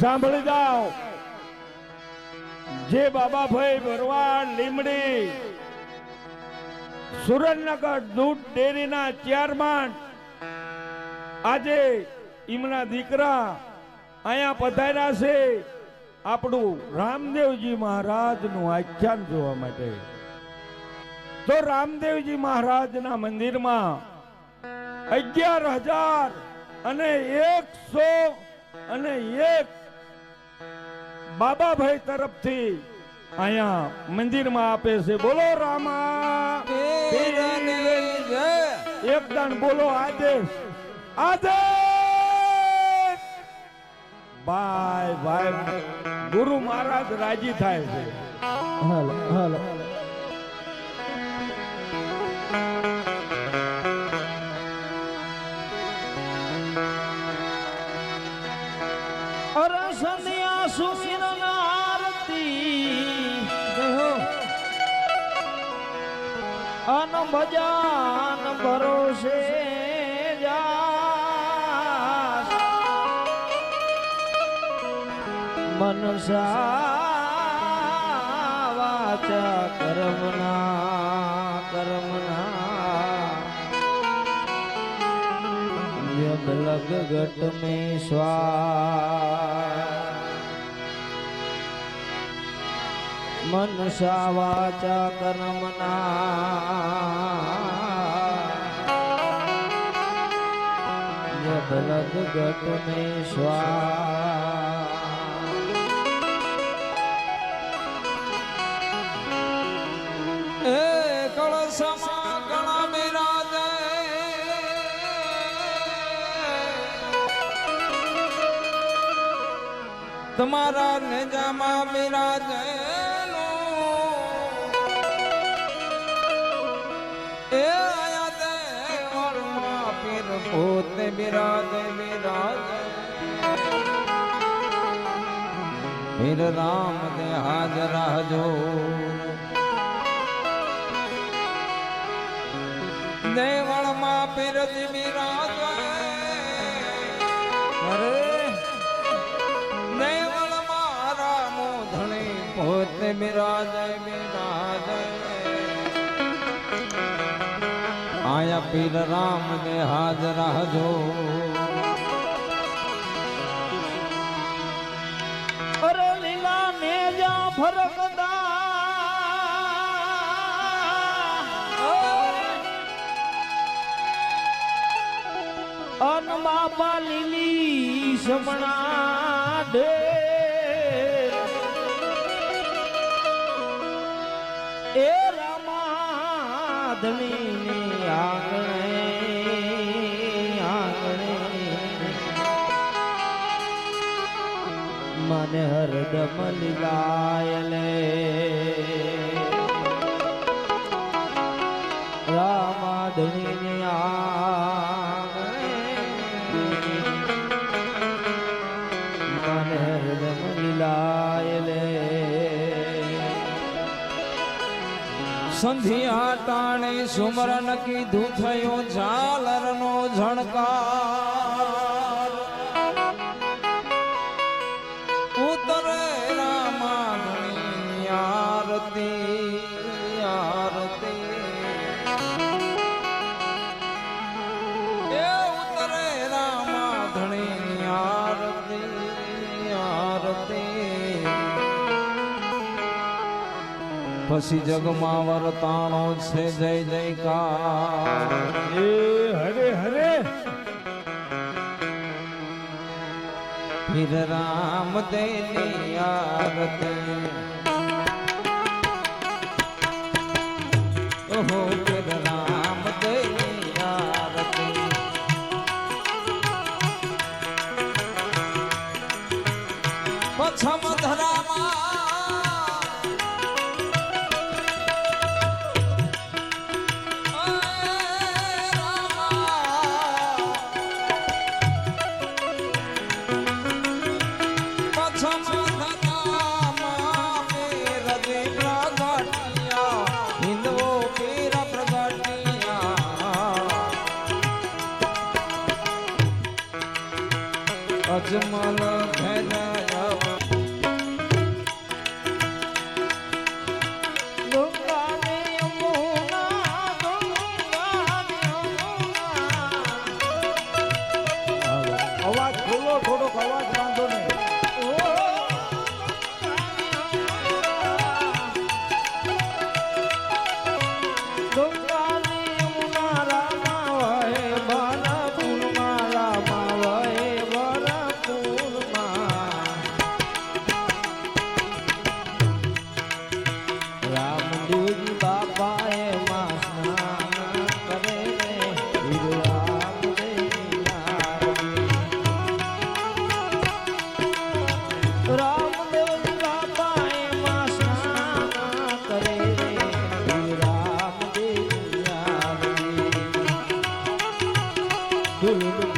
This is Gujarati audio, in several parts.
સાંભળી જાઓ. જે બાબાભાઈ ભરવાડ, લીમડી, સુરેન્દ્રનગર દૂધ ડેરીના ચેરમેન, આજે એમના દીકરા અહીંયા પધાર્યા છે. આપણું રામદેવજી મહારાજનું આખ્યાન જોવા માટે. તો રામદેવજી મહારાજના મંદિરમાં અગિયાર હજાર અને એકસો અને એક બાબાભાઈ તરફથી અહીંયા મંદિરમાં આપે છે. બોલો રામા. એકદમ બોલો આદેશ. આદેશ! ભાઈ ભાઈ ગુરુ મહારાજ રાજી થાય છે. હાલો હાલો. ભજાન ભરોસે મનસા વાચા કર્મના કર્મના. લગ ઘટ में સ્વા મનસા વાચા કર્મના. જબ લગ ઘટ में સ્વા એ કળશમાં ગણા બિરાજે. તમારા નેજામાં બિરાજે. પીર રામ દે હાજર હજો દેવળમાં પીરજી બિરાજે અરે દેવળમાં રામો ધણી પોતે બિરાજે બિરાજે પીર રામ ને હાજર હજો અરે લીલા ને જા ફરકદા અન બાપા લીલી મને હરદમ લીલાયલે રામાધણી આંગણે મને ટાણે સુમરન કીધું થયું ઝાલર નો ઝણકાર પછી જગમાં વરતાણો છે જય જયકાર. એ હરે હરે. ફિર રામ દેની આરતી. ઓહો ફિર રામ দুলুলু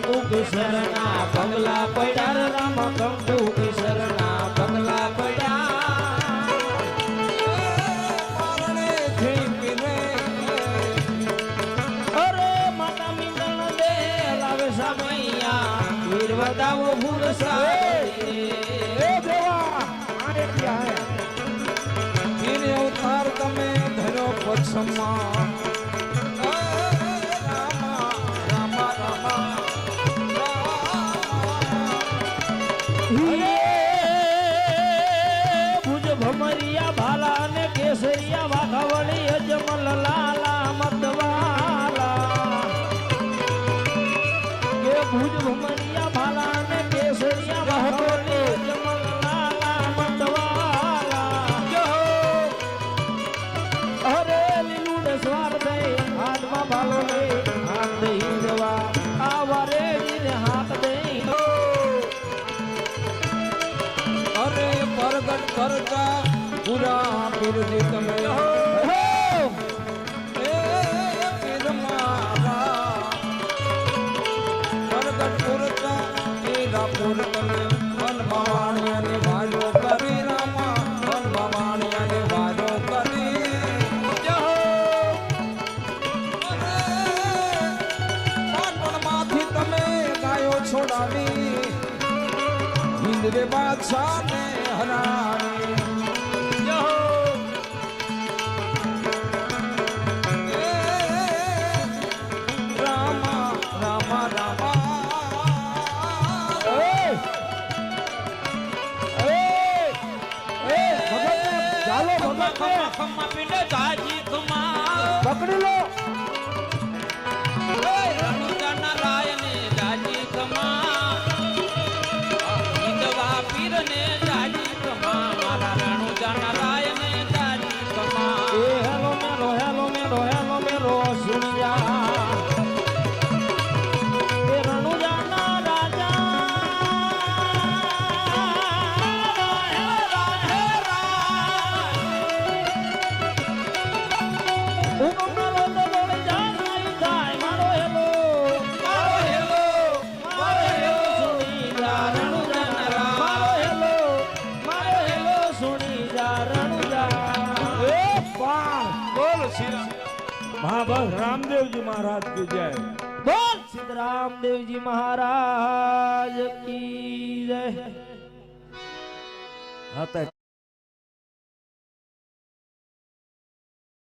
કંકુક શરણા પગલા પડ્યા રામ કંકુક શરણા પગલા પડ્યા અરે માતા મિંદણ દે લાવે સમૈયા. નિર્વદાવો ભૂલ સારે તમે ધરો પક્ષમાં હા બસ રામદેવજી મહારાજ કી જય. બોલ સિદ્ધ રામદેવજી મહારાજ કી જય. હતા